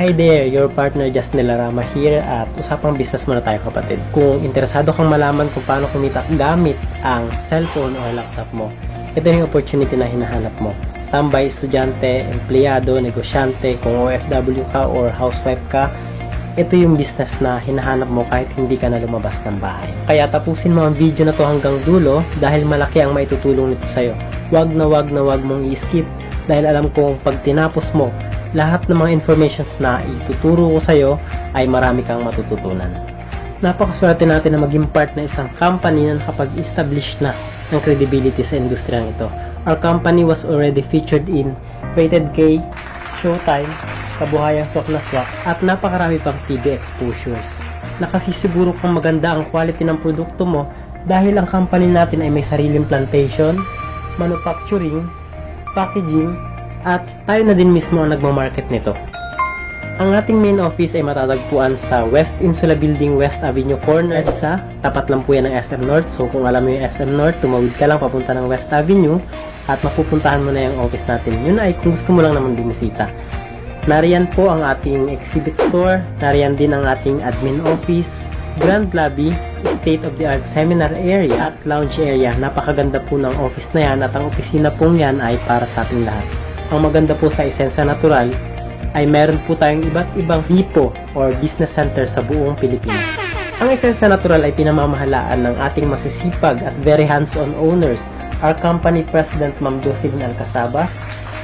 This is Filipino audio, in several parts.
Hi there, your partner Justin Larama here at usapang business muna tayo kapatid. Kung interesado kang malaman kung paano kumita gamit ang cellphone o laptop mo, ito yung opportunity na hinahanap mo. Tambay, estudyante, empleyado, negosyante, kung OFW ka or housewife ka, ito yung business na hinahanap mo kahit hindi ka na lumabas ng bahay. Kaya tapusin mo ang video na to hanggang dulo dahil malaki ang maitutulong nito sa'yo. Wag na wag na wag mong i-skip dahil alam kong pag tinapos mo, lahat ng mga informations na ituturo ko sa'yo ay marami kang matututunan. Napakaswerte natin na maging part na isang company na nakapag-establish na ng credibility sa industriyang ito. Our company was already featured in Rated K, Showtime, Kabuhayang Swak na Swak, at napakarami pang TV exposures. Nakasisiguro kang maganda ang quality ng produkto mo dahil ang company natin ay may sariling plantation, manufacturing, packaging, at tayo na din mismo ang nagmamarket nito. Ang ating main office ay matatagpuan sa West Insula Building West Avenue Corner sa tapat lang po yan ng SM North. So kung alam mo yung SM North, tumawid ka lang papunta ng West Avenue at mapupuntahan mo na yung office natin. Yun ay kung gusto mo lang naman bumisita. Nariyan po ang ating exhibit store, nariyan din ang ating admin office, grand lobby, state-of-the-art seminar area at lounge area. Napakaganda po ng office na yan at ang opisina pong yan ay para sa ating lahat. Ang maganda po sa Esensa Natural ay meron po tayong iba't ibang sipo or business center sa buong Pilipinas. Ang Esensa Natural ay pinamamahalaan ng ating masisipag at very hands-on owners, our company president Ma'am Jocelyn Alcasabas,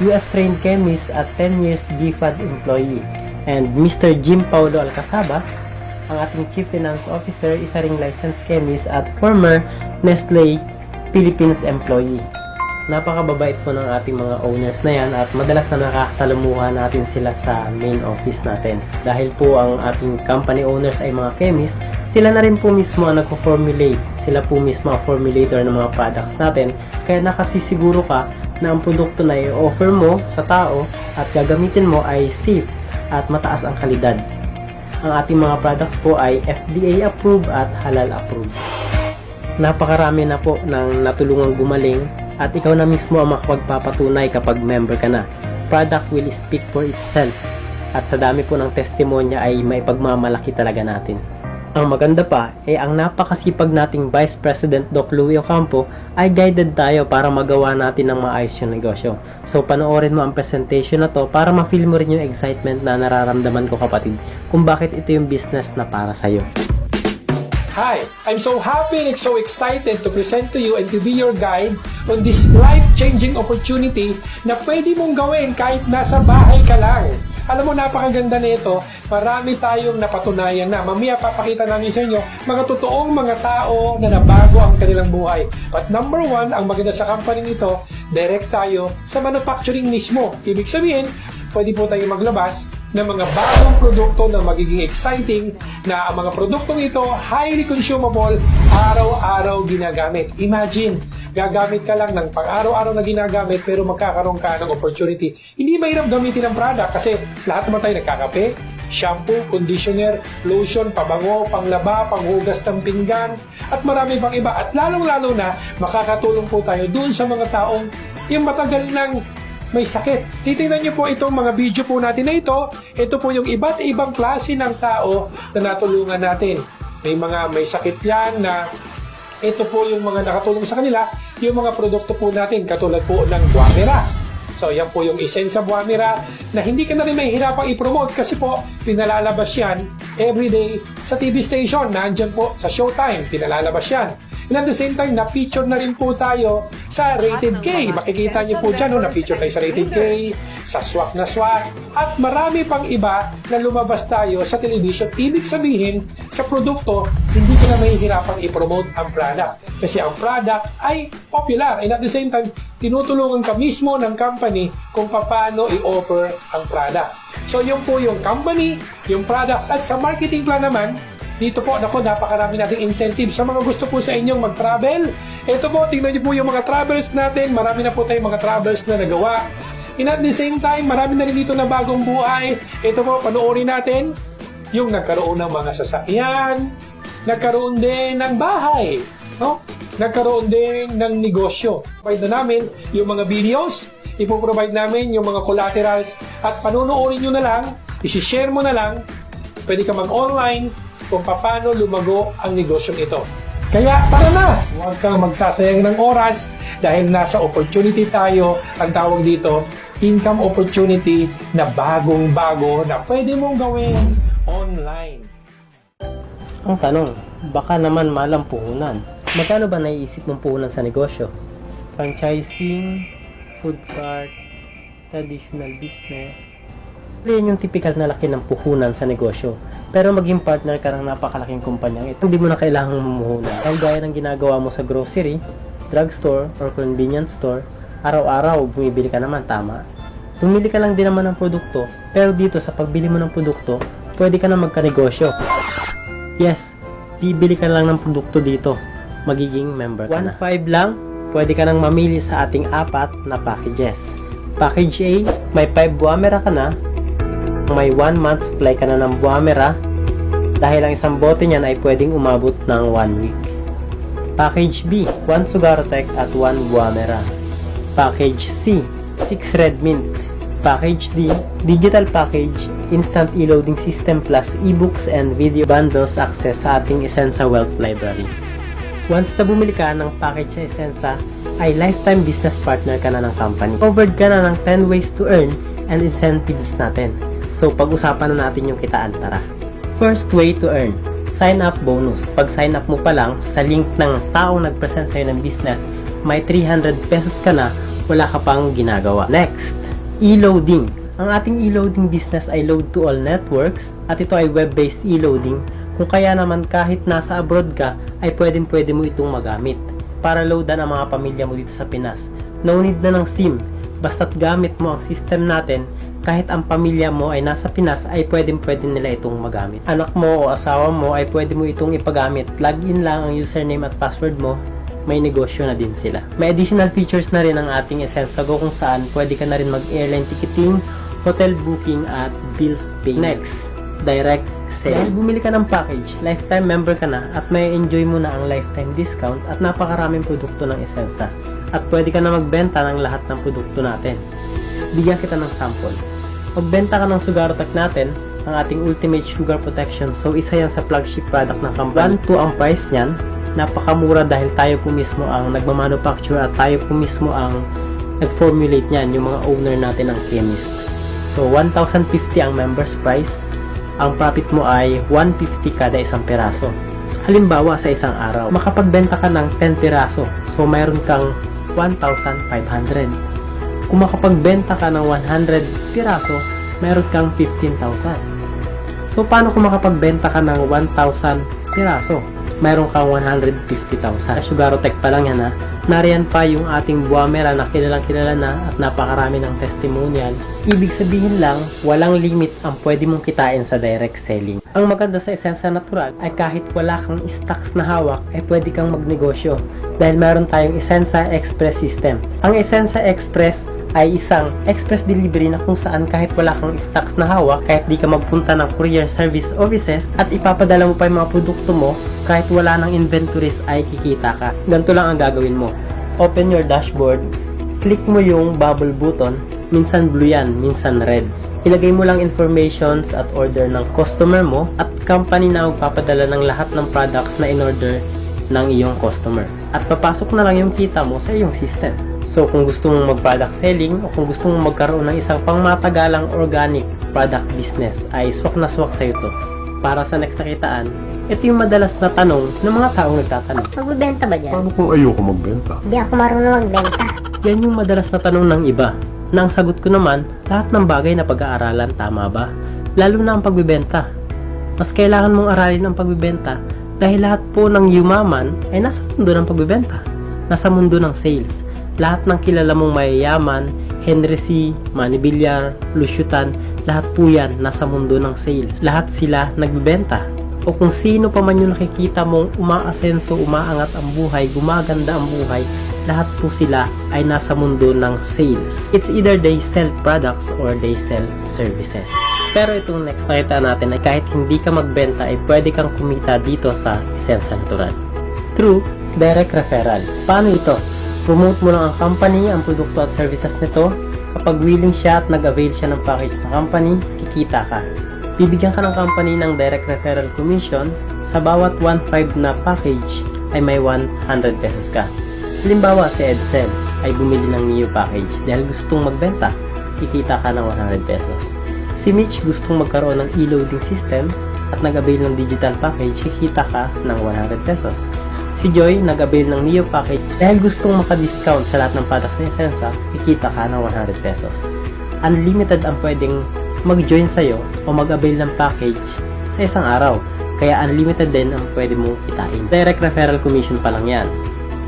US trained chemist at 10 years GFAD employee, and Mr. Jim Paulo Alcasabas, ang ating Chief Finance Officer, isa ring licensed chemist at former Nestle Philippines employee. Napakababait po ng ating mga owners na yan at madalas na nakakasalamuha natin sila sa main office natin. Dahil po ang ating company owners ay mga chemist, sila na rin po mismo ang nagpo-formulate. Sila po mismo ang formulator ng mga products natin. Kaya nakasisiguro ka na ang produkto na i-offer mo sa tao at gagamitin mo ay safe at mataas ang kalidad. Ang ating mga products po ay FDA approved at halal approved. Napakarami na po ng natulungang gumaling at ikaw na mismo ang makapagpapatunay kapag member ka na. Product will speak for itself at sa dami po ng testimonya ay may pagmamalaki talaga natin. Ang maganda pa ay ang napakasipag nating Vice President Doc Louie Ocampo ay guided tayo para magawa natin ng maayos yung negosyo. So panoorin mo ang presentation na to para ma-feel mo rin yung excitement na nararamdaman ko kapatid kung bakit ito yung business na para sa'yo. Hi, I'm so happy and so excited to present to you and to be your guide on this life-changing opportunity na pwede mong gawin kahit nasa bahay ka lang. Alam mo, napakaganda nito. Marami tayong napatunayan na. Mamaya papakita namin sa inyo mga totoong mga tao na nabago ang kanilang buhay. But number one, ang maganda sa company nito, direct tayo sa manufacturing mismo. Ibig sabihin, pwede po tayo maglabas ng mga bagong produkto na magiging exciting na ang mga produktong ito highly consumable, araw-araw ginagamit. Imagine, gagamit ka lang ng pang-araw-araw na ginagamit pero magkakaroon ka ng opportunity. Hindi mahirap gamitin ang product kasi lahat naman tayo nagkakape, shampoo, conditioner, lotion, pabango, panglaba, panghugas ng pinggan, at marami pang iba. At lalong-lalo na, makakatulong po tayo dun sa mga taong yung matagal ng may sakit. Titingnan niyo po itong mga video po natin na ito. Ito po yung iba't ibang klase ng tao na natulungan natin. May mga may sakit yan na ito po yung mga nakatulong sa kanila, yung mga produkto po natin katulad po ng Guamera. So yan po yung Essensa Buamira na hindi ka na rin mahihirapang i-promote kasi po pinalalabas yan everyday sa TV station. Nandyan po sa Showtime, pinalalabas yan. And at the same time, na-feature na rin po tayo sa Rated K. Makikita niyo po dyan, no, na-feature tayo sa Rated K, sa Swak na Swak, at marami pang iba na lumabas tayo sa television. Ibig sabihin, sa produkto, hindi ka na mahihirapang i-promote ang product. Kasi ang product ay popular. And at the same time, tinutulungan ka mismo ng company kung paano i-offer ang product. So, yun po yung company, yung products, at sa marketing plan naman, dito po, nako, napakarami nating incentive sa mga gusto po sa inyong mag-travel. Ito po, tingnan niyo po yung mga travels natin. Marami na po tayong mga travels na nagawa. And at the same time, marami na rin dito na bagong buhay. Ito po, panoorin natin yung nagkaroon ng mga sasakyan, nagkaroon din ng bahay, no? Nagkaroon din ng negosyo. Pwede na namin yung mga videos, ipoprovide namin yung mga collaterals at panunuorin nyo na lang Isishare mo na lang, pwede ka mag-online kung paano lumago ang negosyong ito. Kaya tara na! Huwag kang magsasayang ng oras dahil nasa opportunity tayo, ang tawag dito, income opportunity na bagong-bago na pwede mong gawin online. Ang tanong, baka naman malang puhunan. Magkano ba naiisip mong puhunan sa negosyo? Franchising, food cart, traditional business. Yan yung typical na laki ng puhunan sa negosyo. Pero maging partner ka ng napakalaking kumpanyang ito, hindi mo na kailangang mumuhunan. Ang gaya ng ginagawa mo sa grocery, drugstore, or convenience store, araw-araw bumibili ka naman, tama? Bumili ka lang din naman ng produkto, pero dito sa pagbili mo ng produkto, pwede ka na magkanegosyo. Yes, bibili ka lang ng produkto dito. Magiging member ka na. 1.5 lang, pwede ka nang mamili sa ating apat na packages. Package A, may 5 buwamera ka na. May 1 month supply ka na ng buwamera. Dahil ang isang bote niyan ay pwedeng umabot ng 1 week. Package B, 1 Sugartech at 1 buwamera. Package C, 6 Red Mint. Package D, digital package, instant e-loading system plus ebooks and video bundles access sa ating Essensa Wealth Library. Once na bumili ka ng package sa Essensa, ay lifetime business partner ka na ng company. Covered ka na ng 10 ways to earn and incentives natin. So, pag-usapan na natin yung kitaan, tara. First way to earn, sign up bonus. Pag sign up mo pa lang, sa link ng taong nag-present sa'yo ng business, may 300 pesos ka na, wala ka pang ginagawa. Next, e-loading. Ang ating e-loading business ay load to all networks at ito ay web-based e-loading kung kaya naman kahit nasa abroad ka ay pwedeng pwede mo itong magamit para loadan ang mga pamilya mo dito sa Pinas. No need na ng SIM, basta't gamit mo ang system natin kahit ang pamilya mo ay nasa Pinas ay pwedeng pwede nila itong magamit. Anak mo o asawa mo ay pwede mo itong ipagamit. Login lang ang username at password mo may negosyo na din sila. May additional features na rin ang ating Essensa Go kung saan pwede ka na rin mag-airline ticketing, hotel booking at bills payment. Next, direct sale. Dahil bumili ka ng package, lifetime member ka na at may enjoy mo na ang lifetime discount at napakaraming produkto ng Essensa. At pwede ka na magbenta ng lahat ng produkto natin. Bigyan kita ng sample. Magbenta ka ng Sugartech natin, ang ating Ultimate Sugar Protection. So, isa yan sa flagship product ng company. 1, 2 ang price niyan. Napakamura dahil tayo po mismo ang nagmamanufacture at tayo po mismo ang nag-formulate niyan, yung mga owner natin ang chemist. So, 1,050 ang member's price. Ang profit mo ay 150 kada isang piraso. Halimbawa, sa isang araw, makapagbenta ka ng 10 piraso. So, mayroon kang 1,500. Kung makapagbenta ka ng 100 piraso, mayroon kang 15,000. So, paano kung makapagbenta ka ng 1,000 piraso? Mayroon kang 150,000. Sugarotech pa lang yan ha. Nariyan pa yung ating buwamera na kilalang kilala na at napakarami ng testimonials. Ibig sabihin lang, walang limit ang pwede mong kitain sa direct selling. Ang maganda sa Essensa Natural ay kahit wala kang stocks na hawak, ay pwede kang magnegosyo dahil meron tayong Essensa Express System. Ang Essensa Express ay isang express delivery na kung saan kahit wala kang stocks na hawak, kahit di ka magpunta ng courier service offices at ipapadala mo pa yung mga produkto mo, kahit wala ng inventories ay kikita ka. Ganito lang ang gagawin mo. Open your dashboard, click mo yung bubble button, minsan blue yan, minsan red. Ilagay mo lang informations at order ng customer mo at company na magpapadala ng lahat ng products na in-order ng iyong customer. At papasok na lang yung kita mo sa iyong system. So kung gusto mong mag-product selling o kung gusto mong magkaroon ng isang pangmatagalang organic product business ay swak na swak sa ito. Para sa next nakitaan, ito yung madalas na tanong ng mga taong nagtatanong. Magbibenta ba dyan? Paano kung ayoko magbenta? Hindi ako marunong magbenta. Yan yung madalas na tanong ng iba. Na ang sagot ko naman, lahat ng bagay na pag-aaralan tama ba? Lalo na ang pagbibenta. Mas kailangan mong aralin ang pagbibenta dahil lahat po ng yumaman ay nasa mundo ng pagbibenta. Nasa mundo ng sales. Lahat ng kilala mong mayayaman, Henry C., Manny Villar, Luciutan, lahat po yan nasa mundo ng sales. Lahat sila nagbibenta. O kung sino pa man yung nakikita mong umaasenso, umaangat ang buhay, gumaganda ang buhay, lahat po sila ay nasa mundo ng sales. It's either they sell products or they sell services. Pero itong next nakita natin ay kahit hindi ka magbenta ay pwede kang kumita dito sa Essence Natural. True, direct referral. Paano ito? Promote mo lang ang company, ang produkto at services nito. Kapag willing siya at nag-avail siya ng package ng company, kikita ka. Bibigyan ka ng company ng direct referral commission sa bawat 1.5 na package ay may 100 pesos ka. Halimbawa si Edsel ay bumili ng Neo package dahil gustong magbenta, kikita ka ng 100 pesos. Si Mitch gustong magkaroon ng e-loading system at nag-avail ng digital package, kikita ka ng 100 pesos. Si Joy nag-avail ng Neo package dahil gustong maka-discount sa lahat ng products ni Sensa, kikita ka ng 100 pesos. Unlimited ang pwedeng mag-join sa'yo o mag-avail ng package sa isang araw. Kaya unlimited din ang pwede mong kitain. Direct referral commission pa lang yan.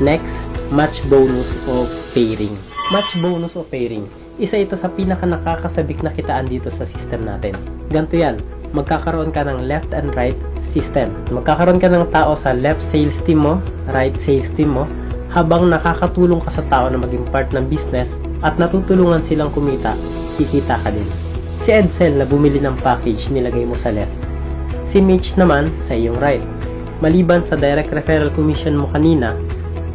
Next, match bonus o pairing. Match bonus o pairing. Isa ito sa pinaka nakakasabik na kitaan dito sa system natin. Ganto yan, magkakaroon ka ng left and right system. Magkakaroon ka ng tao sa left sales team mo, right sales team mo, habang nakakatulong ka sa tao na maging part ng business at natutulungan silang kumita, kikita ka din. Si Edsel na bumili ng package nilagay mo sa left. Si Mitch naman sa iyong right. Maliban sa direct referral commission mo kanina,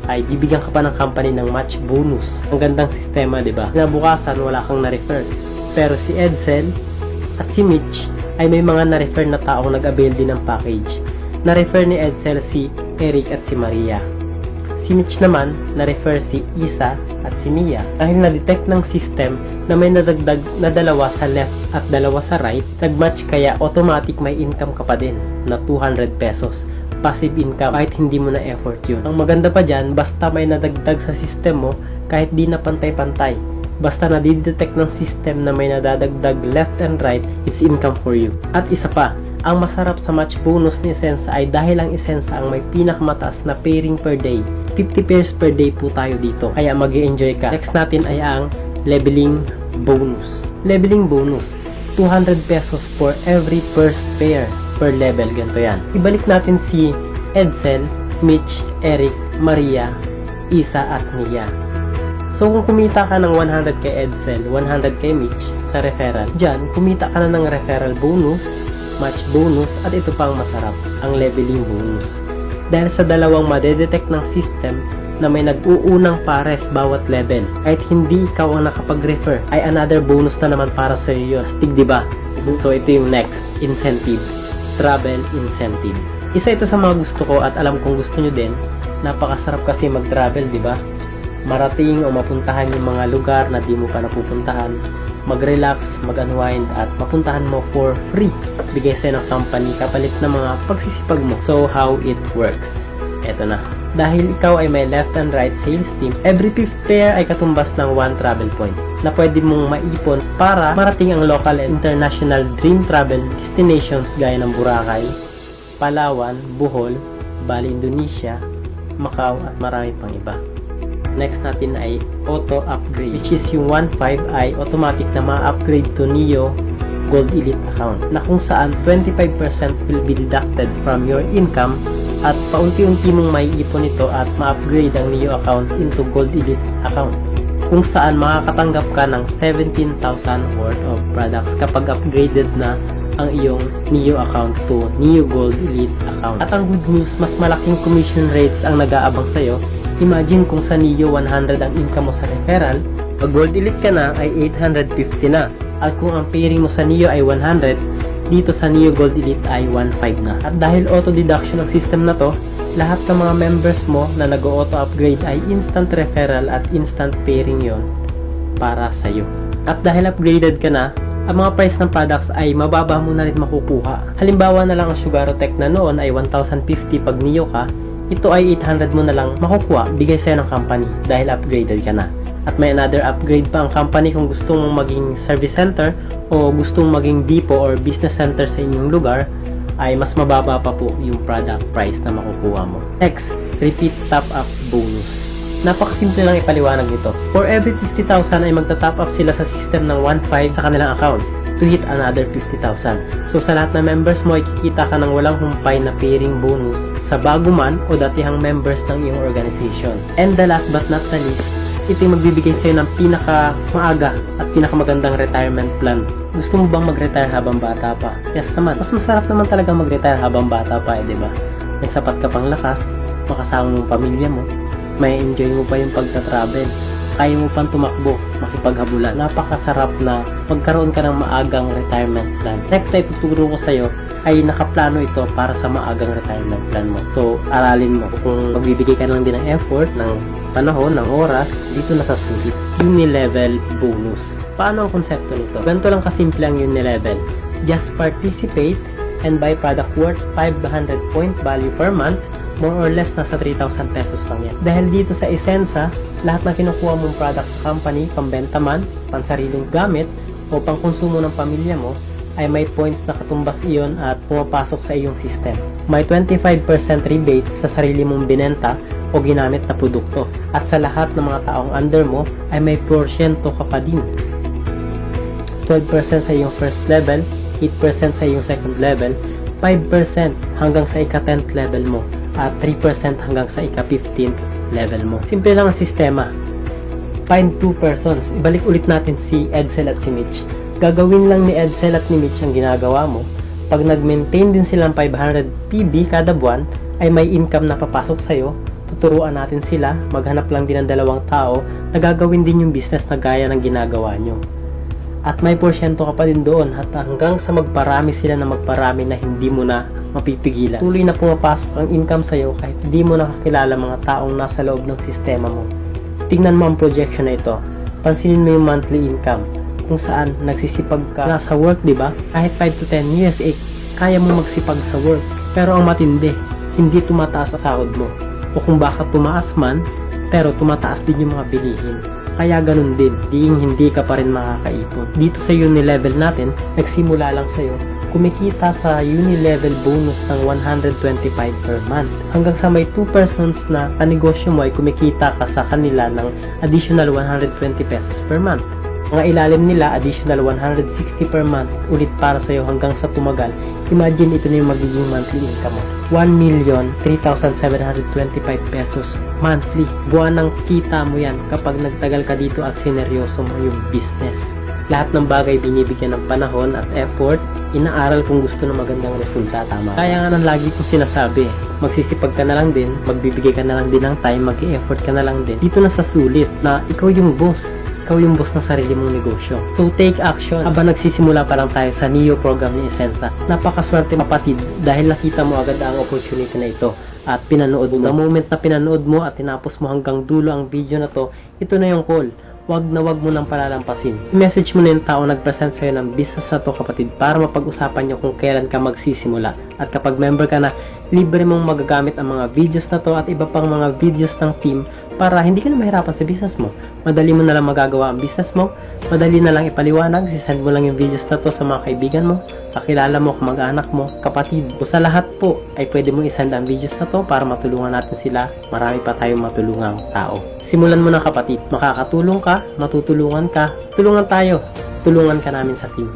ay bibigyan ka pa ng company ng match bonus. Ang gandang sistema, di ba? Kinabukasan, wala kang na-refer. Pero si Edsel at si Mitch ay may mga na-refer na taong nag-avail din ng package. Na-refer ni Edsel si Eric at si Maria. Si Mitch naman, na-refer si Isa at si Mia. Dahil na-detect ng system na may nadagdag na dalawa sa left at dalawa sa right, nag-match kaya automatic may income ka pa din na 200 pesos. Passive income kahit hindi mo na effort yun. Ang maganda pa dyan, basta may nadagdag sa system mo, kahit di na pantay-pantay. Basta na-detect ng system na may nadadagdag left and right, it's income for you. At isa pa, ang masarap sa match bonus ni Sensa ay dahil ang Sensa ang may pinakamataas na pairing per day. 50 pairs per day po tayo dito. Kaya mag enjoy ka. Next natin ay ang leveling bonus. Leveling bonus. 200 pesos for every first pair per level. Ganito yan. Ibalik natin si Edsel, Mitch, Eric, Maria, Isa at Mia. So kung kumita ka ng 100 kay Edsel, 100 kay Mitch sa referral, dyan kumita ka na ng referral bonus, match bonus, at ito pang masarap, ang leveling bonus. Dahil sa dalawang madedetect ng system na may nag-uunang pares bawat level, kahit hindi ikaw ang nakapag-refer, ay another bonus na naman para sa iyo yun. Astig, di ba? So ito yung next, incentive. Travel incentive. Isa ito sa mga gusto ko at alam kong gusto nyo din. Napakasarap kasi mag-travel, di ba? Marating o mapuntahan yung mga lugar na di mo pa napupuntahan, mag-relax, mag-unwind at mapuntahan mo for free. Bigay sa'yo ng company kapalit ng mga pagsisipag mo. So, how it works? Eto na. Dahil ikaw ay may left and right sales team, every fifth pair ay katumbas ng one travel point na pwede mong maipon para marating ang local and international dream travel destinations gaya ng Boracay, Palawan, Bohol, Bali, Indonesia, Macau at marami pang iba. Next natin ay auto upgrade which is yung 1.5 ay automatic na ma-upgrade to Neo Gold Elite account na kung saan 25% will be deducted from your income at paunti-unti mong may ipon ito at ma-upgrade ang Neo account into Gold Elite account kung saan makakatanggap ka ng 17,000 worth of products kapag upgraded na ang iyong Neo account to Neo Gold Elite account. At ang good news, mas malaking commission rates ang nag-aabang sa'yo Imagine kung sa Neo 100 ang income mo sa referral, pag Gold Elite ka na ay 850 na. At kung ang pairing mo sa Neo ay 100, dito sa Neo Gold Elite ay 15 na. At dahil auto deduction ang system na to, lahat ng mga members mo na nag-auto upgrade ay instant referral at instant pairing yon para sa'yo. At dahil upgraded ka na, ang mga price ng products ay mababa mo na rin makukuha. Halimbawa na lang ang Sugarotech na noon ay 1,050 pag Neo ka, ito ay 800 mo na lang makukuha bigay sa'yo ng company dahil upgraded ka na. At may another upgrade pa ang company kung gusto mong maging service center o gusto mong maging depot or business center sa inyong lugar ay mas mababa pa po yung product price na makukuha mo. Next, repeat top up bonus. Napakasimple lang ipaliwanag nito. For every 50,000 ay magta-top up sila sa system ng 1.5 sa kanilang account to hit another 50,000. So sa lahat ng members mo ay kikita ka ng walang humpay na pairing bonus sa bago man o datihang members ng iyong organization. And the last but not the least, ito yung magbibigay sa'yo ng pinaka maaga at pinakamagandang retirement plan. Gusto mo bang mag-retire habang bata pa? Yes naman. Mas masarap naman talaga mag-retire habang bata pa eh, di ba? May sapat ka pang lakas, makasama mo pamilya mo, may enjoy mo pa yung pagta-travel. kaya mo pang tumakbo, makipaghabulan. Napakasarap na magkaroon ka ng maagang retirement plan. Next na ituturo ko sa'yo ay nakaplano ito para sa maagang retirement plan mo. So, aralin mo. Kung magbibigay ka lang din ng effort, ng panahon, ng oras, dito na sa sulit. Unilevel bonus. Paano ang konsepto nito? Ganito lang kasimple ang Unilevel. Just participate and buy product worth 500 point value per month more or less nasa 3,000 pesos lang yan. Dahil dito sa Essensa, lahat ng kinukuha mong product sa company, pambenta man, pansariling gamit, o pangkonsumo ng pamilya mo, ay may points na katumbas iyon at pumapasok sa iyong system. May 25% rebate sa sarili mong binenta o ginamit na produkto. At sa lahat ng mga taong under mo, ay may porsyento ka pa din. 12% sa iyong first level, 8% sa iyong second level, 5% hanggang sa ika-10th level mo, at 3% hanggang sa ika-15th level mo. Simple lang ang sistema. Find two persons. Ibalik ulit natin si Edsel at si Mitch. Gagawin lang ni Edsel at ni Mitch ang ginagawa mo. Pag nag-maintain din silang 500 PB kada buwan, ay may income na papasok sa'yo. Tuturuan natin sila, maghanap lang din ng dalawang tao na gagawin din yung business na gaya ng ginagawa nyo. At may porsyento ka pa din doon at hanggang sa magparami sila na magparami na hindi mo na mapipigilan. Tuloy na pumapasok ang income sa'yo kahit hindi mo nakakilala mga taong nasa loob ng sistema mo. Tingnan mo ang projection na ito. Pansinin mo yung monthly income kung saan nagsisipag ka na sa work, di ba? Kahit 5 to 10 years, eh, kaya mo magsipag sa work. Pero ang matindi, hindi tumataas sa sahod mo. O kung baka tumaas man, pero tumataas din yung mga bilihin. Kaya ganun din, diing hindi ka pa rin makakaipon. Dito sa Unilevel natin, nagsimula lang sa'yo, kumikita sa Unilevel bonus ng 125 per month. Hanggang sa may 2 persons na kanegosyo mo ay kumikita ka sa kanila ng additional 120 pesos per month. Mga ilalim nila, additional 160 per month ulit para sa'yo hanggang sa tumagal. Imagine ito na yung magiging monthly income mo. 1,3725 pesos monthly. Buwan ng kita mo yan kapag nagtagal ka dito at sineryoso mo yung business. Lahat ng bagay binibigyan ng panahon at effort, inaaral kung gusto ng magandang resulta, tama. Kaya nga nang lagi kong sinasabi, magsisipag ka na lang din, magbibigay ka na lang din ng time, mag-effort ka na lang din. Dito na sa sulit na ikaw yung boss, ikaw yung boss ng sarili mong negosyo. So take action habang nagsisimula pa lang tayo sa NEO program ni Essensa. Napakaswerte kapatid dahil nakita mo agad ang opportunity na ito at pinanood mo. The moment na pinanood mo at tinapos mo hanggang dulo ang video na to, ito na yung call. Wag na wag mo nang palalampasin. I-message mo na yung tao nag-present sa'yo ng business na to kapatid para mapag-usapan nyo kung kailan ka magsisimula. At kapag member ka na, libre mong magagamit ang mga videos na to at iba pang mga videos ng team para hindi ka na mahirapan sa business mo. Madali mo na lang magagawa ang business mo, madali na lang ipaliwanag, sisend mo lang yung videos na to sa mga kaibigan mo, kakilala mo, kamag-anak mo, kapatid. O sa lahat po ay pwede mong isend ang videos na to para matulungan natin sila. Marami pa tayong matulungang tao. Simulan mo na kapatid, makakatulong ka, matutulungan ka, tulungan tayo, tulungan ka namin sa team.